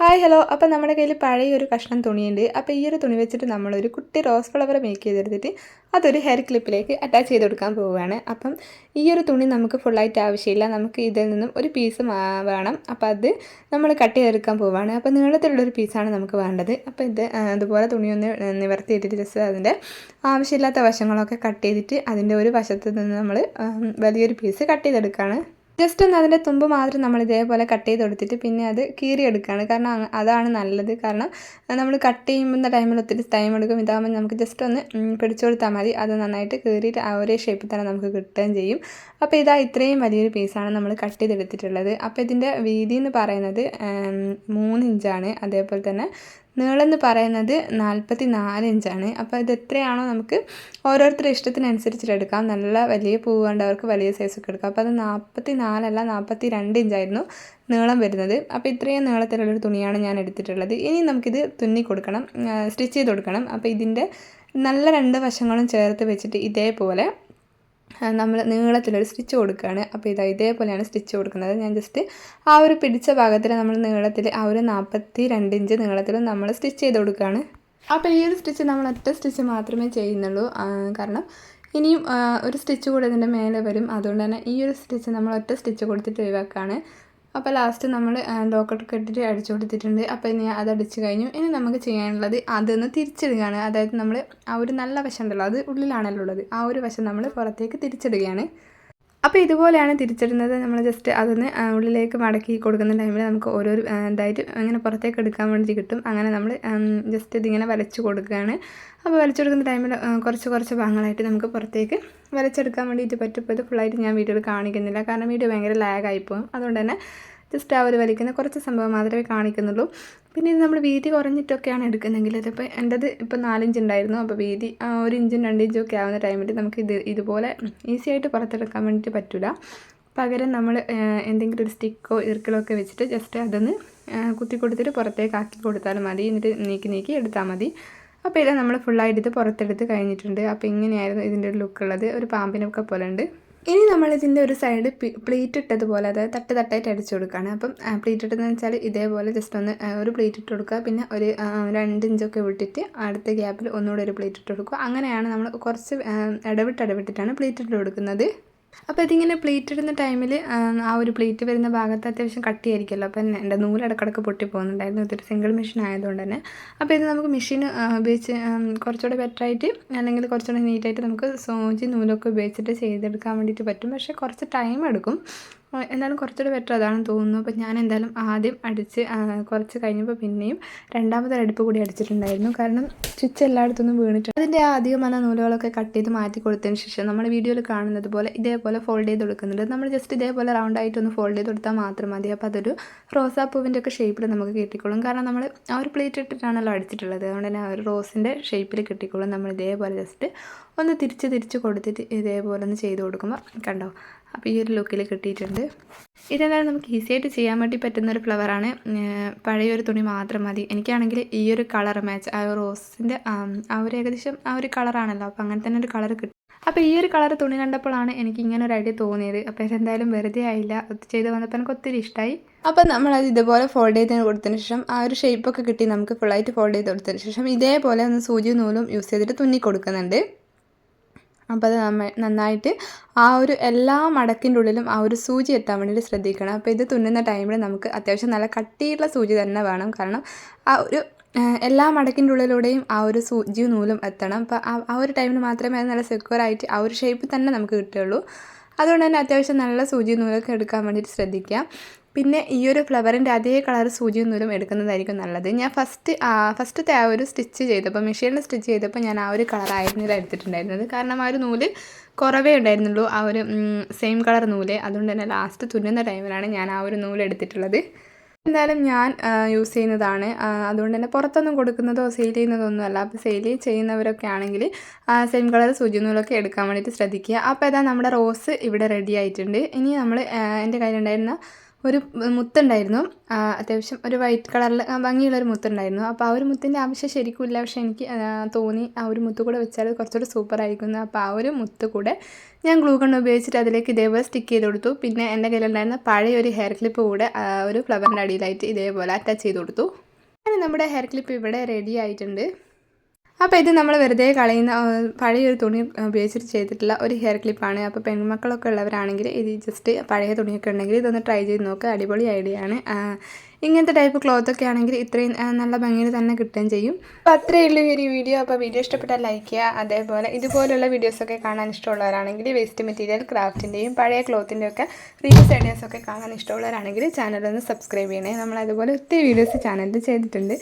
Hi hello അപ്പോൾ നമ്മുടെ കയ്യിൽ പഴയ ഒരു കഷ്ണം തുണിയുണ്ട്. അപ്പോൾ ഈ ഒരു തുണി വെച്ചിട്ട് നമ്മളൊരു കുട്ടി റോസ് ഫ്ലവർ മേക്ക് ചെയ്തെടുത്തിട്ട് അതൊരു ഹെയർ ക്ലിപ്പിലേക്ക് അറ്റാച്ച് ചെയ്ത് കൊടുക്കാൻ പോവുകയാണ്. അപ്പം ഈ ഒരു തുണി നമുക്ക് ഫുള്ളായിട്ട് ആവശ്യമില്ല. നമുക്ക് ഇതിൽ നിന്നും ഒരു പീസ് വേണം. അപ്പോൾ അത് നമ്മൾ കട്ട് ചെയ്തെടുക്കാൻ പോവുകയാണ്. അപ്പോൾ നീളത്തിലുള്ളൊരു പീസാണ് നമുക്ക് വേണ്ടത്. അപ്പോൾ ഇത് അതുപോലെ തുണിയൊന്ന് നിവർത്തിയിട്ടിട്ട് ജസ്റ്റ് അതിന്റെ ആവശ്യമില്ലാത്ത വശങ്ങളൊക്കെ കട്ട് ചെയ്തിട്ട് അതിന്റെ ഒരു വശത്ത് നിന്ന് നമ്മൾ വലിയൊരു പീസ് കട്ട് ചെയ്തെടുക്കുകയാണ് ജസ്റ്റ് ഒന്ന് അതിന്റെ തുമ്പ് മാത്രം നമ്മൾ ഇതേപോലെ കട്ട് ചെയ്ത് കൊടുത്തിട്ട് പിന്നെ അത് കീറിയെടുക്കുകയാണ് കാരണം അതാണ് നല്ലത്. കാരണം നമ്മൾ കട്ട് ചെയ്യുമ്പോൾ ടൈമിൽ ഒത്തിരി ടൈം എടുക്കും. ഇതാകുമ്പോൾ നമുക്ക് ജസ്റ്റ് ഒന്ന് പിടിച്ചു കൊടുത്താൽ മതി. അത് നന്നായിട്ട് കീറിയിട്ട് ആ ഒരേ ഷേപ്പിൽ തന്നെ നമുക്ക് കിട്ടുകയും ചെയ്യും. അപ്പോൾ ഇതാ ഇത്രയും വലിയൊരു പീസാണ് നമ്മൾ കട്ട് ചെയ്തെടുത്തിട്ടുള്ളത്. അപ്പോൾ ഇതിന്റെ വീതി എന്ന് പറയുന്നത് മൂന്ന് ഇഞ്ചാണ് അതേപോലെ തന്നെ നീളം എന്ന് പറയുന്നത് നാൽപ്പത്തി നാല് ഇഞ്ചാണ്. അപ്പോൾ ഇത് എത്രയാണോ നമുക്ക് ഓരോരുത്തരുടെ ഇഷ്ടത്തിനനുസരിച്ചിട്ട് എടുക്കാം. നല്ല വലിയ പൂവ് വേണ്ടവർക്ക് വലിയ സൈസൊക്കെ എടുക്കാം. അപ്പോൾ അത് നാൽപ്പത്തി നാലല്ല നാൽപ്പത്തി രണ്ട് ഇഞ്ചായിരുന്നു നീളം വരുന്നത്. അപ്പോൾ ഇത്രയും നീളത്തിലുള്ളൊരു തുണിയാണ് ഞാൻ എടുത്തിട്ടുള്ളത്. ഇനി നമുക്കിത് തുന്നി കൊടുക്കണം സ്റ്റിച്ച് ചെയ്ത് കൊടുക്കണം. അപ്പോൾ ഇതിന്റെ നല്ല രണ്ട് വശങ്ങളും ചേർത്ത് വെച്ചിട്ട് ഇതേപോലെ നമ്മൾ നീളത്തിലൊരു സ്റ്റിച്ച് കൊടുക്കുകയാണ് അപ്പോൾ ഇതാ ഇതേപോലെയാണ് സ്റ്റിച്ച് കൊടുക്കുന്നത്. ഞാൻ ജസ്റ്റ് ആ ഒരു പിടിച്ച ഭാഗത്തിൽ നമ്മൾ നീളത്തിൽ ആ ഒരു നാൽപ്പത്തി രണ്ട് ഇഞ്ച് നീളത്തിൽ നമ്മൾ സ്റ്റിച്ച് ചെയ്ത് കൊടുക്കുകയാണ് അപ്പോൾ ഈ ഒരു സ്റ്റിച്ച് നമ്മൾ ഒറ്റ സ്റ്റിച്ച് മാത്രമേ ചെയ്യുന്നുള്ളൂ. കാരണം ഇനിയും ഒരു സ്റ്റിച്ച് കൂടെ ഇതിന്റെ മേലെ വരും. അതുകൊണ്ട് തന്നെ ഈ ഒരു സ്റ്റിച്ച് നമ്മൾ ഒറ്റ സ്റ്റിച്ച് കൊടുത്തിട്ട് ഒഴിവാക്കുകയാണ് അപ്പോൾ ലാസ്റ്റ് നമ്മൾ ലോക്കറ്റ് കെട്ടിട്ട് അടിച്ചു കൊടുത്തിട്ടുണ്ട്. അപ്പോൾ ഇനി അത് അടിച്ച് കഴിഞ്ഞു. ഇനി നമുക്ക് ചെയ്യാനുള്ളത് അതൊന്ന് തിരിച്ചിടുകയാണ്. അതായത് നമ്മൾ ആ ഒരു നല്ല വശം ഉണ്ടല്ലോ അത് ഉള്ളിലാണല്ലോ ഉള്ളത്. ആ ഒരു വശം നമ്മൾ പുറത്തേക്ക് തിരിച്ചിടുകയാണ്. അപ്പോൾ ഇതുപോലെയാണ് തിരിച്ചിടുന്നത്. നമ്മൾ ജസ്റ്റ് അതൊന്ന് ഉള്ളിലേക്ക് മടക്കി കൊടുക്കുന്ന ടൈമിൽ നമുക്ക് ഓരോരു ആ, ഇതായിട്ട് അങ്ങനെ പുറത്തേക്ക് എടുക്കാൻ വേണ്ടി കിട്ടും. അങ്ങനെ നമ്മൾ ജസ്റ്റ് ഇതിങ്ങനെ വരച്ച് കൊടുക്കുകയാണ്. അപ്പോൾ വരച്ചു കൊടുക്കുന്ന ടൈമിൽ കുറച്ച് കുറച്ച് ഭാഗങ്ങളായിട്ട് നമുക്ക് പുറത്തേക്ക് വരച്ചെടുക്കാൻ വേണ്ടിയിട്ട് പറ്റും. ഇപ്പോൾ ഇത് ഫുള്ളായിട്ട് ഞാൻ വീഡിയോയിൽ കാണിക്കുന്നില്ല. കാരണം വീഡിയോ ഭയങ്കര ലാഗായി പോകും. അതുകൊണ്ട് തന്നെ ജസ്റ്റ് ആ ഒരു വലിക്കുന്ന കുറച്ച് സംഭവം മാത്രമേ കാണിക്കുന്നുള്ളൂ. പിന്നെ ഇത് നമ്മൾ വീതി കുറഞ്ഞിട്ടൊക്കെയാണ് എടുക്കുന്നതെങ്കിൽ ഇതിപ്പോൾ എന്റെത് ഇപ്പോൾ നാലിഞ്ച് ഉണ്ടായിരുന്നു അപ്പോൾ വീതി ഒരു ഇഞ്ചും രണ്ട് ഇഞ്ചും ഒക്കെ ആവുന്ന ടൈമിൽ നമുക്ക് ഇത് ഇതുപോലെ ഈസി ആയിട്ട് പുറത്തെടുക്കാൻ വേണ്ടിയിട്ട് പറ്റില്ല പകരം നമ്മൾ എന്തെങ്കിലും ഒരു സ്റ്റിക്കോ ഇറുക്കലോ ഒക്കെ വെച്ചിട്ട് ജസ്റ്റ് അതൊന്ന് കുത്തി കൊടുത്തിട്ട് പുറത്തേക്ക് ആക്കി കൊടുത്താലും മതി. എന്നിട്ട് നീക്കി നീക്കി എടുത്താൽ മതി. അപ്പോൾ ഇത് നമ്മൾ ഫുള്ളായിട്ട് ഇത് പുറത്തെടുത്ത് കഴിഞ്ഞിട്ടുണ്ട്. അപ്പോൾ ഇങ്ങനെയായിരുന്നു ഇതിന്റെ ഒരു ലുക്കുള്ളത് ഒരു പാമ്പിനൊക്കെ പോലെ ഉണ്ട്. ഇനി നമ്മളിതിന്റെ ഒരു സൈഡ് പ്ലേറ്റ് ഇട്ടതുപോലെ അതായത് തട്ട് തട്ടായിട്ട് അടിച്ചു കൊടുക്കുകയാണ്. അപ്പം പ്ലീറ്റ് ഇട്ടതെന്ന് വെച്ചാൽ ഇതേപോലെ ജസ്റ്റ് ഒന്ന് ഒരു പ്ലേറ്റ് ഇട്ട് കൊടുക്കുക. പിന്നെ ഒരു രണ്ട് ഇഞ്ചൊക്കെ വിട്ടിട്ട് അടുത്ത ഗ്യാപ്പിൽ ഒന്നുകൂടെ ഒരു പ്ലേറ്റ് ഇട്ട് കൊടുക്കുക. അങ്ങനെയാണ് നമ്മൾ കുറച്ച് ഇടവിട്ട് ഇടവിട്ടിട്ടാണ് പ്ലേറ്റ് ഇട്ട് കൊടുക്കുന്നത്. അപ്പോൾ ഇതിങ്ങനെ പ്ലേറ്റ് ഇടുന്ന ടൈമിൽ ആ ഒരു പ്ലേറ്റ് വരുന്ന ഭാഗത്ത് അത്യാവശ്യം കട്ടിയായിരിക്കുമല്ലോ. അപ്പം എന്റെ നൂൽ ഇടക്കിടക്ക് പൊട്ടി പോകുന്നുണ്ടായിരുന്നു. ഇതൊരു സിംഗിൾ മെഷീൻ ആയതുകൊണ്ട് തന്നെ. അപ്പോൾ ഇത് നമുക്ക് മെഷീൻ ഉപയോഗിച്ച് കുറച്ചുകൂടെ ബെറ്റർ ആയിട്ട് അല്ലെങ്കിൽ കുറച്ചുകൂടെ നീറ്റായിട്ട് നമുക്ക് സോജി നൂലൊക്കെ ഉപയോഗിച്ചിട്ട് ചെയ്തെടുക്കാൻ വേണ്ടിയിട്ട് പറ്റും. പക്ഷേ കുറച്ച് ടൈം എടുക്കും. എന്നാലും കുറച്ചുകൂടെ ബെറ്റർ അതാണെന്ന് തോന്നുന്നു. അപ്പോൾ ഞാൻ എന്തായാലും ആദ്യം അടിച്ച് കുറച്ച് കഴിഞ്ഞപ്പോൾ പിന്നെയും രണ്ടാമത്തെ അടുപ്പ് കൂടി അടിച്ചിട്ടുണ്ടായിരുന്നു. കാരണം സ്റ്റിച്ച് എല്ലായിടത്തുനിന്നും വീണിട്ടുണ്ട് അതിന്റെ അധികം വന്ന നൂലുകളൊക്കെ കട്ട് ചെയ്ത് മാറ്റി കൊടുത്തതിന് ശേഷം നമ്മൾ വീഡിയോയിൽ കാണുന്നത് പോലെ ഇതേപോലെ ഫോൾഡ് ചെയ്ത് കൊടുക്കുന്നുണ്ട്. നമ്മൾ ജസ്റ്റ് ഇതേപോലെ റൗണ്ട് ആയിട്ട് ഒന്ന് ഫോൾഡ് ചെയ്ത് കൊടുത്താൽ മാത്രം മതി. അപ്പോൾ അതൊരു റോസാപ്പൂവിന്റെ ഒക്കെ ഷേപ്പിൽ നമുക്ക് കിട്ടിക്കോളും. കാരണം നമ്മൾ ആ ഒരു പ്ലേറ്റ് ഇട്ടിട്ടാണല്ലോ അടിച്ചിട്ടുള്ളത്. അതുകൊണ്ട് തന്നെ ആ ഒരു റോസിന്റെ ഷേപ്പിൽ കിട്ടിക്കോളും. നമ്മൾ ഇതേപോലെ ജസ്റ്റ് ഒന്ന് തിരിച്ച് തിരിച്ച് കൊടുത്തിട്ട് ഇതേപോലെ ഒന്ന് ചെയ്ത് കൊടുക്കുമ്പോൾ കണ്ടോ അപ്പോൾ ഈ ഒരു ലുക്കിൽ കിട്ടിയിട്ടുണ്ട്. ഇതെന്തായാലും നമുക്ക് ഈസി ആയിട്ട് ചെയ്യാൻ വേണ്ടി പറ്റുന്ന ഒരു ഫ്ലവറാണ് പഴയൊരു തുണി മാത്രം മതി. എനിക്കാണെങ്കിൽ ഈ ഒരു കളർ മാച്ച് ആ റോസിന്റെ ആ ഒരു ഏകദേശം ആ ഒരു കളറാണല്ലോ അപ്പോൾ അങ്ങനെ തന്നെ ഒരു കളർ കിട്ടും. അപ്പോൾ ഈ ഒരു കളർ തുണി കണ്ടപ്പോഴാണ് എനിക്ക് ഇങ്ങനെ ഒരു ഐഡിയ തോന്നിയത്. അപ്പോൾ ഇതെന്തായാലും വെറുതെ ആയില്ല. അത് ചെയ്ത് വന്നപ്പോൾ എനിക്ക് ഒത്തിരി ഇഷ്ടമായി അപ്പോൾ നമ്മളത് ഇതുപോലെ ഫോൾഡ് ചെയ്ത് കൊടുത്തതിന് ശേഷം ആ ഒരു ഷേപ്പൊക്കെ കിട്ടി നമുക്ക് ഫുള്ളായിട്ട് ഫോൾഡ് ചെയ്ത് കൊടുത്തതിന് ശേഷം ഇതേപോലെ ഒന്ന് സൂചി നൂലും യൂസ് ചെയ്തിട്ട് തുന്നി കൊടുക്കുന്നുണ്ട്. അപ്പോൾ അത് നമ്മ നന്നായിട്ട് ആ ഒരു എല്ലാ മടക്കിന്റെ ഉള്ളിലും ആ ഒരു സൂചി എത്താൻ വേണ്ടിയിട്ട് ശ്രദ്ധിക്കണം. അപ്പോൾ ഇത് തുന്നുന്ന ടൈമിൽ നമുക്ക് അത്യാവശ്യം നല്ല കട്ടിയുള്ള സൂചി തന്നെ വേണം. കാരണം ആ ഒരു എല്ലാ മടക്കിന്റെ ഉള്ളിലൂടെയും ആ ഒരു സൂചി നൂലും എത്തണം. അപ്പോൾ ആ ഒരു ടൈമിൽ മാത്രമേ അത് നല്ല സെക്യൂർ ആയിട്ട് ആ ഒരു ഷേപ്പ് തന്നെ നമുക്ക് കിട്ടുകയുള്ളൂ. അതുകൊണ്ട് തന്നെ അത്യാവശ്യം നല്ല സൂചി നൂലൊക്കെ എടുക്കാൻ വേണ്ടിയിട്ട് ശ്രദ്ധിക്കുക പിന്നെ ഈ ഒരു ഫ്ലവറിന്റെ അതേ കളർ സൂചി നൂലും എടുക്കുന്നതായിരിക്കും നല്ലത്. ഞാൻ ഫസ്റ്റ് ഫസ്റ്റത്തെ ആ ഒരു സ്റ്റിച്ച് ചെയ്തപ്പോൾ മെഷീനിൽ സ്റ്റിച്ച് ചെയ്തപ്പോൾ ഞാൻ ആ ഒരു കളറായിരുന്നില്ല എടുത്തിട്ടുണ്ടായിരുന്നത്. കാരണം ആ ഒരു നൂൽ കുറവേ ഉണ്ടായിരുന്നുള്ളൂ. ആ ഒരു സെയിം കളർ നൂൽ. അതുകൊണ്ട് തന്നെ ലാസ്റ്റ് തുന്നുന്ന ടൈമിലാണ് ഞാൻ ആ ഒരു നൂൽ എടുത്തിട്ടുള്ളത്. എന്തായാലും ഞാൻ യൂസ് ചെയ്യുന്നതാണ്. അതുകൊണ്ട് തന്നെ പുറത്തൊന്നും കൊടുക്കുന്നതോ സെയിൽ ചെയ്യുന്നതോ ഒന്നുമല്ല അപ്പോൾ സെയിൽ ചെയ്യുന്നവരൊക്കെ ആണെങ്കിൽ സെയിം കളർ സൂചി നൂലൊക്കെ എടുക്കാൻ വേണ്ടിയിട്ട് ശ്രദ്ധിക്കുക. അപ്പോൾ ഇതാ നമ്മുടെ റോസ് ഇവിടെ റെഡി ആയിട്ടുണ്ട്. ഇനി നമ്മൾ എന്റെ കയ്യിലുണ്ടായിരുന്ന ഒരു മുത്തുണ്ടായിരുന്നു. അത്യാവശ്യം ഒരു വൈറ്റ് കളറിൽ ഭംഗിയുള്ളൊരു മുത്തുണ്ടായിരുന്നു. അപ്പോൾ ആ ഒരു മുത്തിന്റെ ആവശ്യം ശരിക്കും ഇല്ല പക്ഷേ എനിക്ക് തോന്നി ആ ഒരു മുത്ത് കൂടെ വെച്ചാൽ കുറച്ചുകൂടെ സൂപ്പർ ആയിരിക്കുന്നു. അപ്പോൾ ആ ഒരു മുത്ത് കൂടെ ഞാൻ ഗ്ലൂ കണ്ണ് ഉപയോഗിച്ചിട്ട് അതിലേക്ക് ഇതേപോലെ സ്റ്റിക്ക് ചെയ്ത് കൊടുത്തു. പിന്നെ എന്റെ കയ്യിലുണ്ടായിരുന്ന പഴയ ഒരു ഹെയർ ക്ലിപ്പ് കൂടെ ഒരു ഫ്ലവറിന്റെ അടിയിലായിട്ട് ഇതേപോലെ അറ്റാച്ച് ചെയ്ത് കൊടുത്തു. അങ്ങനെ നമ്മുടെ ഹെയർ ക്ലിപ്പ് ഇവിടെ റെഡി ആയിട്ടുണ്ട്. അപ്പോൾ ഇത് നമ്മൾ വെറുതെ കളയുന്ന പഴയ പഴയൊരു തുണി ഉപയോഗിച്ചിട്ട് ചെയ്തിട്ടുള്ള ഒരു ഹെയർ ക്ലിപ്പാണ് അപ്പോൾ പെൺമക്കളൊക്കെ ഉള്ളവരാണെങ്കിൽ ഇത് ജസ്റ്റ് പഴയ തുണിയൊക്കെ ഉണ്ടെങ്കിൽ ഇതൊന്ന് ട്രൈ ചെയ്ത് നോക്ക്. അടിപൊളി ഐഡിയ ആണ്. ഇങ്ങനത്തെ ടൈപ്പ് ക്ലോത്ത് ഒക്കെ ആണെങ്കിൽ ഇത്രയും നല്ല ഭംഗിയിൽ തന്നെ കിട്ടുകയും ചെയ്യും. അപ്പോൾ അത്രയേ ഉള്ളൂ ഈ ഒരു വീഡിയോ അപ്പോൾ വീഡിയോ ഇഷ്ടപ്പെട്ടാൽ ലൈക്ക് ചെയ്യുക. അതേപോലെ ഇതുപോലുള്ള വീഡിയോസൊക്കെ കാണാൻ ഇഷ്ടമുള്ളവരാണെങ്കിൽ വേസ്റ്റ് മെറ്റീരിയൽ ക്രാഫ്റ്റിന്റെയും പഴയ ക്ലോത്തിന്റെയും ഒക്കെ റീൽസ് ഐഡിയാസൊക്കെ കാണാൻ ഇഷ്ടമുള്ളവരാണെങ്കിൽ ചാനലൊന്ന് സബ്സ്ക്രൈബ് ചെയ്യണേ. നമ്മൾ അതുപോലെ ഒത്തിരി വീഡിയോസ് ചാനലിൽ ചെയ്തിട്ടുണ്ട്.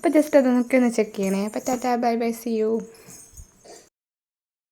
അപ്പോൾ ജസ്റ്റ് അതൊക്കെ ഒന്ന് ചെക്ക് ചെയ്യണേ. അപ്പോൾ tata bye bye see you